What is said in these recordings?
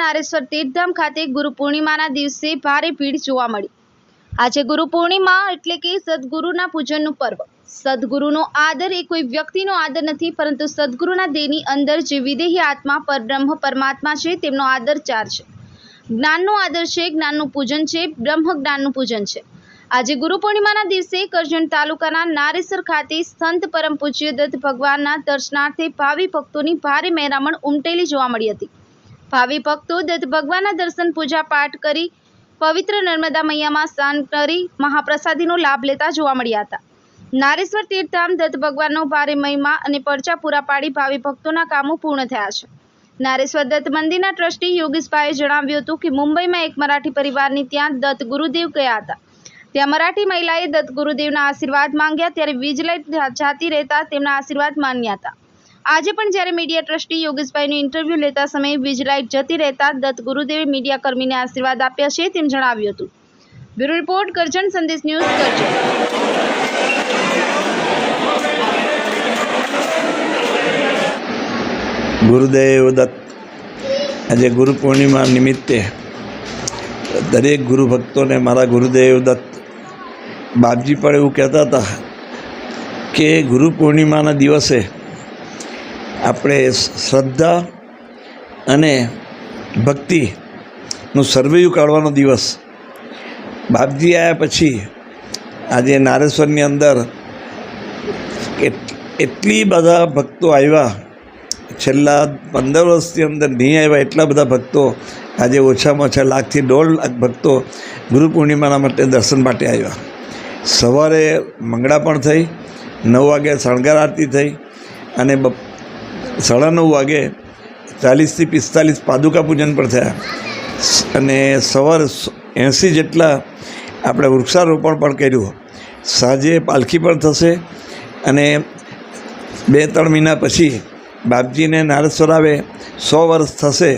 નારેશ્વર તીર્થધામ ખાતે ગુરુ પૂર્ણિમાના દિવસે ભારે ભીડ જોવા મળી. આજે ગુરુ પૂર્ણિમા એટલે કે સદગુરુના પૂજનનું પર્વ. સદગુરુનો આદર એ કોઈ વ્યક્તિનો આદર નથી, પરંતુ સદગુરુના દેહની અંદર જે વિદેહી આત્મા પરબ્રહ્મ પરમાત્મા છે, તેમનો આદર ચાર છે. જ્ઞાનનો આદર છે, જ્ઞાનનું પૂજન છે, બ્રહ્મ જ્ઞાનનું પૂજન છે. આજે ગુરુ પૂર્ણિમાના દિવસે કરજણ તાલુકાના નારેસર ખાતે સંત પરમ પૂજ્ય દત્ત ભગવાનના દર્શનાર્થે ભાવિ ભક્તોની ભારે મહેરામણ ઉમટેલી જોવા મળી હતી. ભાવિ ભક્તો દત્ત ભગવાનના દર્શન, પૂજા પાઠ કરી પવિત્ર નર્મદા મૈયામાં સ્નાન કરી મહાપ્રસાદીનો લાભ લેતા જોવા મળ્યા હતા. નારેશ્વર તીર્થધામ દત્ત ભગવાનનો ભારે મહિમા અને પરચા પૂરા પાડી ભાવિ ભક્તોના કામો પૂર્ણ થયા છે. નારેશ્વર દત્ત મંદિરના ટ્રસ્ટી યોગેશભાઈએ જણાવ્યું હતું કે મુંબઈમાં એક મરાઠી પરિવારની ત્યાં દત્ત ગુરુદેવ ગયા હતા. ત્યાં મરાઠી મહિલાએ દત્ત ગુરુદેવના આશીર્વાદ માંગ્યા, ત્યારે વીજલાઇટ જાતી રહેતા તેમના આશીર્વાદ માન્યા હતા. આજે પણ જ્યારે મીડિયા ટ્રસ્ટી યોગેશભાઈનું ઇન્ટરવ્યૂ લેતા સમયે વીજલાઇટ જતી રહેતા દત્ત ગુરુદેવે મીડિયા કર્મીને આશીર્વાદ આપ્યા છે તેમ જણાવ્યું હતું. બ્યુરો રિપોર્ટ, કરજણ સંદેશ ન્યૂઝ, કરજણ. ગુરુદેવ દત્ત, આજે ગુરુ પૂર્ણિમા નિમિત્તે દરેક ગુરુ ભક્તોને મારા ગુરુદેવ દત્ત બાપજી પણ એવું કહેતા હતા કે ગુરુ પૂર્ણિમાના દિવસે આપણે શ્રદ્ધા અને ભક્તિનું સર્વૈયું કાઢવાનો દિવસ. બાપજી આવ્યા પછી આજે નારેશ્વરની અંદર એટ- એટલી બધા ભક્તો આવ્યા. છેલ્લા પંદર વર્ષની અંદર નહીં આવ્યા એટલા બધા ભક્તો. આજે ઓછામાં ઓછા લાખથી દોઢ લાખ ભક્તો ગુરુ પૂર્ણિમાના માટે દર્શન માટે આવ્યા. સવારે મંગળા પણ થઈ, નવ વાગે શણગાર આરતી થઈ અને બપ સાડા નવ વાગે ચાલીસથી પિસ્તાલીસ પાદુકા પૂજન પણ થયા. અને સવારે એંસી જેટલા આપણે વૃક્ષારોપણ પણ કર્યું. સાંજે પાલખી પણ થશે અને બે ત્રણ મહિના પછી બાપજીને નારેશ્વર આવે સો વર્ષ થશે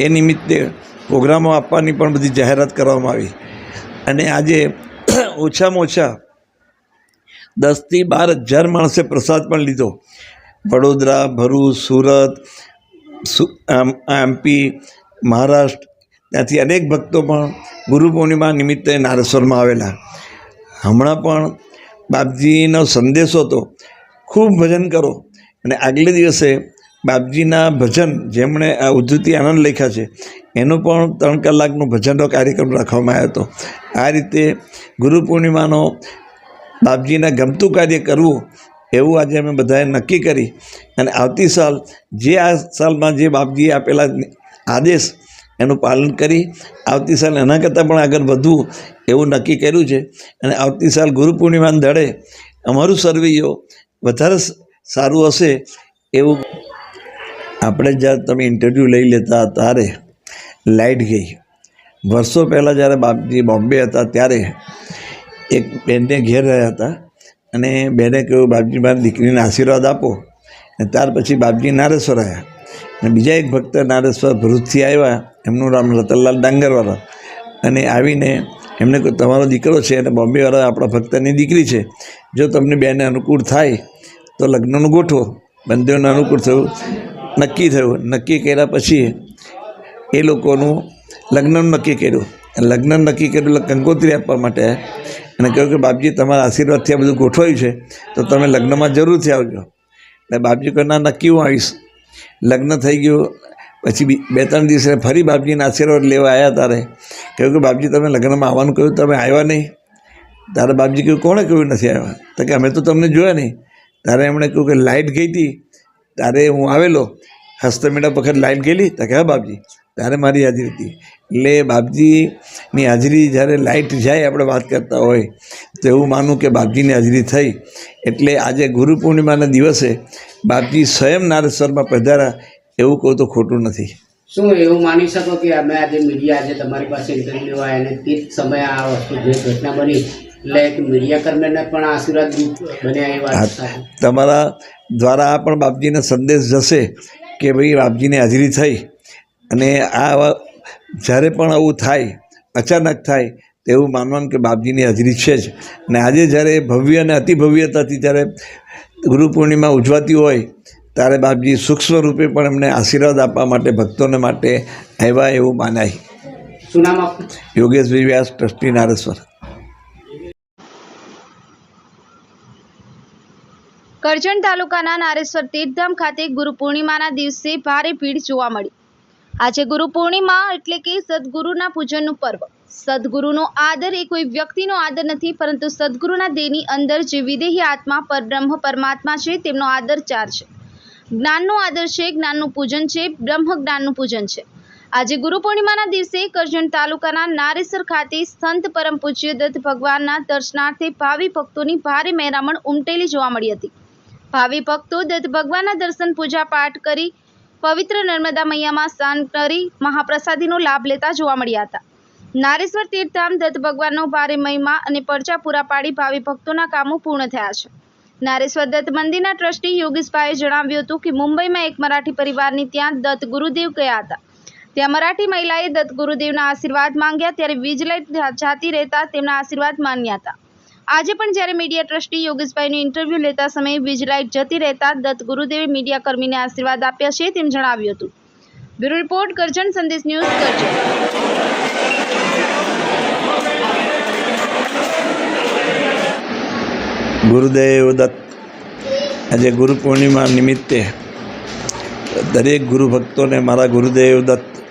એ નિમિત્તે પ્રોગ્રામો આપવાની પણ બધી જાહેરાત કરવામાં આવી. અને આજે ઓછામાં ઓછા દસથી બાર હજાર માણસે પ્રસાદ પણ લીધો. વડોદરા, ભરૂચ, સુરત એમપી મહારાષ્ટ્ર, ત્યાંથી અનેક ભક્તો પણ ગુરુ પૂર્ણિમા નિમિત્તે નારેશ્વરમાં આવેલા. હમણાં પણ બાપજીનો સંદેશો હતો, ખૂબ ભજન કરો. અને આગલે દિવસે બાપજીના ભજન જેમણે આ ઉદ્ધતિ આનંદ લખ્યા છે, એનો પણ ત્રણ કલાકનો ભજનનો કાર્યક્રમ રાખવામાં આવ્યો હતો. આ રીતે ગુરુ પૂર્ણિમાનો બાપજીને ગમતું કાર્ય કરવું એવું આજે અમે બધાએ નક્કી કરી. અને આવતી સાલ જે આ સાલમાં જે બાપજીએ આપેલા આદેશ એનું પાલન કરી, આવતી સાલ એના કરતાં પણ આગળ વધવું એવું નક્કી કર્યું છે. અને આવતી સાલ ગુરુ પૂર્ણિમાના દળે અમારું સર્વૈયો વધારે સારું હશે એવું આપણે જ્યારે તમે ઇન્ટરવ્યૂ લઈ લેતા ત્યારે લાઇટ ગઈ. વર્ષો પહેલાં જ્યારે બાપજી બોમ્બે હતા ત્યારે એક બેનને ઘેર રહ્યા હતા. અને બેને કહ્યું, બાપજી, મારી દીકરીને આશીર્વાદ આપો. અને ત્યાર પછી બાપજી નારેશ્વર આવ્યા. અને બીજા એક ભક્ત નારેશ્વર ભરૂચથી આવ્યા, એમનું નામ રતનલાલ ડાંગરવાળા અને આવીને એમને કહ્યું, તમારો દીકરો છે અને બોમ્બેવાળા આપણા ભક્તની દીકરી છે. જો તમને બેને અનુકૂળ થાય, તો લગ્નનું ગોઠવો. બંધીઓને અનુકૂળ થયું. નક્કી થયું. નક્કી કર્યા પછી એ લોકોનું લગ્નનું નક્કી કર્યું. લગ્ન નક્કી કર્યું એટલે કંકોત્રી આપવા માટે. અને કહ્યું કે, બાપજી, તમારા આશીર્વાદથી આ બધું ગોઠવાયું છે, તો તમે લગ્નમાં જરૂરથી આવજો. એટલે બાપજી કહે, ના, નક્કી હું આવીશ. લગ્ન થઈ ગયું, પછી બી ત્રણ દિવસે ફરી બાપજીના આશીર્વાદ લેવા આવ્યા તારે. કહ્યું કે, બાપજી, તમે લગ્નમાં આવવાનું કહ્યું, તમે આવ્યા નહીં. તારે બાપજી કહ્યું, કોણે કહ્યું નથી આવ્યા? તો કે, અમે તો તમને જોયા નહીં. તારે એમણે કહ્યું કે લાઇટ ગઈ હતી ત્યારે હું આવેલો. હસ્તમેળા વખત લાઇટ ગયેલી? તો કે હા બાપજી ત્યારે મારી હાજરી હતી. એટલે બાપજીની હાજરી જ્યારે લાઇટ જાય આપણે વાત કરતા હોય તો એવું માનું કે બાપજીની હાજરી થઈ. એટલે આજે ગુરુ પૂર્ણિમાના દિવસે બાપજી સ્વયં નારેશ્વરમાં પધારા એવું કહું તો ખોટું નથી. શું એવું માની શકો કે અમે આજે મીડિયા આજે તમારી પાસે ઇન્ટરવ્યુ લેવા અને તે જ સમયે આ વસ્તુ જે ઘટના બની એટલે એક મીડિયા કર્મીને પણ આશીર્વાદ બન્યા એ વાત તમારા દ્વારા પણ બાપજીને સંદેશ જશે. કે ભાઈ બાપજીની હાજરી થઈ અને આ જ્યારે પણ આવું થાય અચાનક થાય તેવું માનવાનું કે બાપજીની હાજરી છે જ. અને આજે જ્યારે ભવ્ય અને અતિ ભવ્યતાથી જ્યારે ગુરુ પૂર્ણિમા ઉજવાતી હોય ત્યારે બાપજી સૂક્ષ્મ રૂપે પણ એમને આશીર્વાદ આપવા માટે ભક્તોને માટે આવ્યા એવું માનાય. યોગેશભાઈ વ્યાસ ટ્રસ્ટી નારેશ્વર. કરજણ તાલુકાના નારેશ્વર તીર્થધામ ખાતે ગુરુ પૂર્ણિમાના દિવસે ભારે ભીડ જોવા મળી. આજે ગુરુ પૂર્ણિમા એટલે કે સદગુરુના પૂજનનું પર્વ. સદગુરુનો આદર એ કોઈ વ્યક્તિનો આદર નથી, પરંતુ સદગુરુના દેહની અંદર જે વિદેહી આત્મા પરબ્રહ્મ પરમાત્મા છે, તેમનો આદર ચાર છે. જ્ઞાનનો આદર છે, જ્ઞાનનું પૂજન છે, બ્રહ્મ જ્ઞાનનું પૂજન છે. આજે ગુરુ પૂર્ણિમાના દિવસે કરજણ તાલુકાના નારેસર ખાતે સંત પરમ પૂજ્ય દત્ત ભગવાનના દર્શનાર્થે ભાવિ ભક્તોની ભારે મહેરામણ ઉમટેલી જોવા મળી હતી. ભાવિ ભક્તો દત્ત ભગવાનના દર્શન, પૂજા પાઠ કરી પવિત્ર નર્મદા મૈયામાં સ્નાન કરી મહાપ્રસાદીનો લાભ લેતા જોવા મળ્યા હતા. નારેશ્વર તીર્થધામ દત્ત ભગવાનનો ભારે મહિમા અને પરચા પૂરા પાડી ભાવિ ભક્તોના કામો પૂર્ણ થયા છે. નારેશ્વર દત્ત મંદિરના ટ્રસ્ટી યોગેશભાઈએ જણાવ્યું હતું કે મુંબઈમાં એક મરાઠી પરિવારની ત્યાં દત્ત ગુરુદેવ ગયા હતા. ત્યાં મરાઠી મહિલાએ દત્ત ગુરુદેવના આશીર્વાદ માંગ્યા, ત્યારે વીજલાઇટ જાતી રહેતા તેમના આશીર્વાદ માન્યા હતા. આજે પણ જ્યારે મીડિયા ટ્રસ્ટી યોગેશભાઈનું ઇન્ટરવ્યૂ લેતા સમયે વીજલાઇટ જતી રહેતા દત્ત ગુરુદેવે મીડિયા કર્મીને આશીર્વાદ આપ્યા છે તેમ જણાવ્યું હતું. બ્યુરો રિપોર્ટ, કરજણ સંદેશ ન્યૂઝ, કરજણ. ગુરુદેવ દત્ત, આજે ગુરુ પૂર્ણિમા નિમિત્તે દરેક ગુરુ ભક્તોને મારા ગુરુદેવ દત્ત,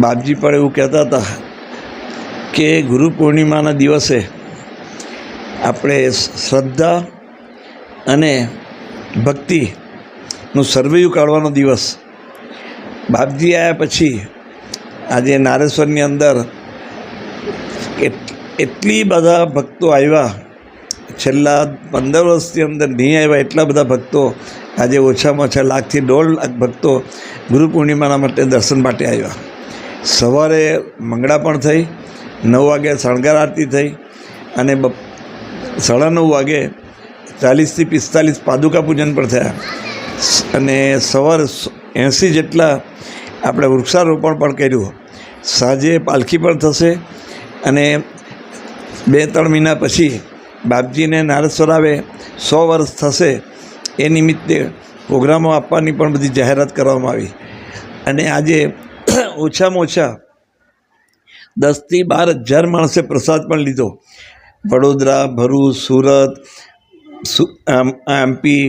બાપજી પણ એવું કહેતા હતા કે ગુરુ પૂર્ણિમાના દિવસે આપણે શ્રદ્ધા અને ભક્તિનું સર્વૈયું કાઢવાનો દિવસ. બાપજી આવ્યા પછી આજે નારેશ્વરની અંદર એટ- એટલી બધા ભક્તો આવ્યા. છેલ્લા પંદર વર્ષની અંદર નહીં આવ્યા એટલા બધા ભક્તો. આજે ઓછામાં ઓછા લાખથી દોઢ લાખ ભક્તો ગુરુ પૂર્ણિમાના માટે દર્શન માટે આવ્યા. સવારે મંગળા પણ થઈ, નવ વાગે શણગાર આરતી થઈ અને બપ સાડા નવ વાગે ચાલીસથી પિસ્તાલીસ પાદુકા પૂજન પણ થયા. અને સવારે એંસી જેટલા આપણે વૃક્ષારોપણ પણ કર્યું. સાંજે પાલખી પણ થશે અને બે ત્રણ મહિના પછી બાપજીને નારેશ્વર આવે સો વર્ષ થશે એ નિમિત્તે પ્રોગ્રામો આપવાની પણ બધી જાહેરાત કરવામાં આવી. અને આજે ઓછામાં ઓછા દસથી બાર હજાર માણસે પ્રસાદ પણ લીધો. વડોદરા, ભરૂચ, સુરત એમપી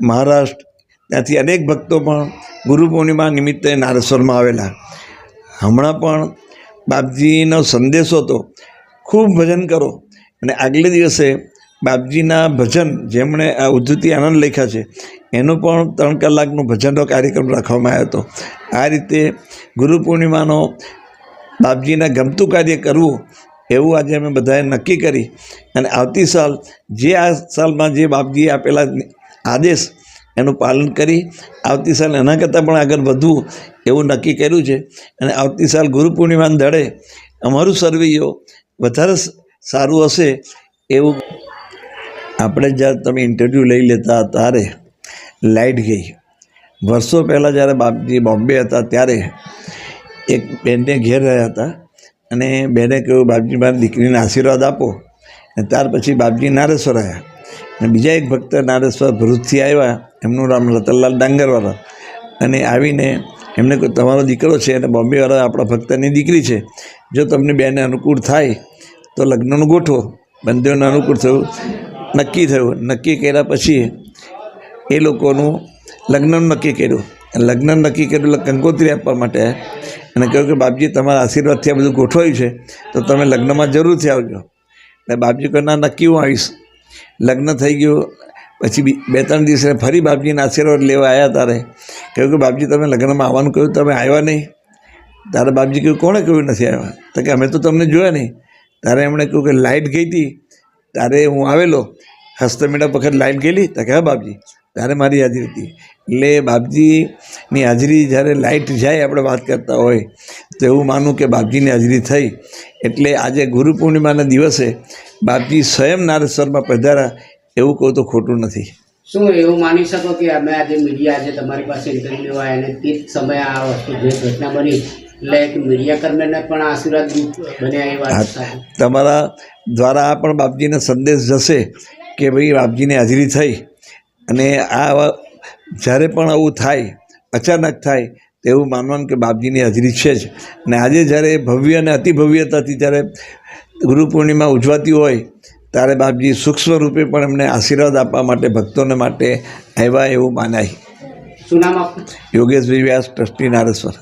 મહારાષ્ટ્ર, ત્યાંથી અનેક ભક્તો પણ ગુરુ પૂર્ણિમા નિમિત્તે નારેશ્વરમાં આવેલા. હમણાં પણ બાપજીનો સંદેશો હતો, ખૂબ ભજન કરો. અને આગલે દિવસે બાપજીના ભજન જેમણે આ ઉદ્ધતિ આનંદ લખ્યા છે, એનો પણ ત્રણ કલાકનો ભજનનો કાર્યક્રમ રાખવામાં આવ્યો હતો. આ રીતે ગુરુ પૂર્ણિમાનો બાપજીને ગમતું કાર્ય કરવું એવું આજે અમે બધાએ નક્કી કરી. અને આવતી સાલ જે આ સાલમાં જે બાપજીએ આપેલા આદેશ એનું પાલન કરી, આવતી સાલ એના કરતાં પણ આગળ વધવું એવું નક્કી કર્યું છે. અને આવતી સાલ ગુરુ પૂર્ણિમાના દળે અમારું સર્વૈયો વધારે સારું હશે એવું આપણે જ્યારે તમે ઇન્ટરવ્યૂ લઈ લેતા ત્યારે લાઇટ ગઈ. વર્ષો પહેલાં જ્યારે બાપજી બોમ્બે હતા ત્યારે એક બેનને ઘેર રહ્યા હતા. અને બેને કહ્યું, બાપજી, મારી દીકરીને આશીર્વાદ આપો. અને ત્યાર પછી બાપજી નારેશ્વર આવ્યા અને બીજા એક ભક્ત નારેશ્વર ભરૂચથી આવ્યા એમનું નામ રતનલાલ ડાંગરવાળા અને આવીને એમને કહ્યું, તમારો દીકરો છે અને બોમ્બેવાળા આપણા ભક્તની દીકરી છે. જો તમને બેને અનુકૂળ થાય, તો લગ્નનું ગોઠવો. બંધીઓને અનુકૂળ થયું. નક્કી થયું. નક્કી કર્યા પછી એ લોકોનું લગ્નનું નક્કી કર્યું. લગ્ન નક્કી કર્યું એટલે કંકોત્રી આપવા માટે. અને કહ્યું કે, બાપજી, તમારા આશીર્વાદથી આ બધું ગોઠવાયું છે, તો તમે લગ્નમાં જરૂરથી આવજો. એટલે બાપજી કહે, ના, નક્કી હું આવીશ. લગ્ન થઈ ગયું, પછી બી ત્રણ દિવસે ફરી બાપજીના આશીર્વાદ લેવા આવ્યા તારે. કહ્યું કે, બાપજી, તમે લગ્નમાં આવવાનું કહ્યું, તમે આવ્યા નહીં. તારે બાપજી કહ્યું, કોણે કહ્યું નથી આવ્યા? તો કે, અમે તો તમને જોયા નહીં. તારે એમણે કહ્યું કે લાઇટ ગઈ હતી ત્યારે હું આવેલો, હસ્તમેળા વખત લાઇટ ગયેલી? તો કે, હા, બાપજી. ત્યારે મારી હાજરી હતી. એટલે બાપજીની હાજરી જ્યારે લાઇટ જાય આપણે વાત કરતા હોય તો એવું માનું કે બાપજીની હાજરી થઈ. એટલે આજે ગુરુ પૂર્ણિમાના દિવસે બાપજી સ્વયં નારેશ્વરમાં પધાર્યા એવું કહું તો ખોટું નથી. શું એવું માની શકો કે અમે આજે મીડિયા આજે તમારી પાસે ઇન્ટરવ્યુ લેવા આવ્યા અને તે સમયે આ વસ્તુ જે ઘટના બની? એટલે એક મીડિયા કર્મીને પણ આશીર્વાદ બન્યા એ વાત તમારા દ્વારા પણ બાપજીને સંદેશ જશે કે ભાઈ બાપજીની હાજરી થઈ. અને આ જ્યારે પણ આવું થાય અચાનક થાય તેવું માનવાનું કે બાપજીની હાજરી છે જ. અને આજે જ્યારે ભવ્ય અને અતિ ભવ્યતાથી જ્યારે ગુરુ પૂર્ણિમા ઉજવાતી હોય ત્યારે બાપજી સૂક્ષ્મ રૂપે પણ એમને આશીર્વાદ આપવા માટે ભક્તોને માટે આવ્યા એવું માનાય. શું નામ યોગેશભાઈ વ્યાસ ટ્રસ્ટી નારેશ્વર.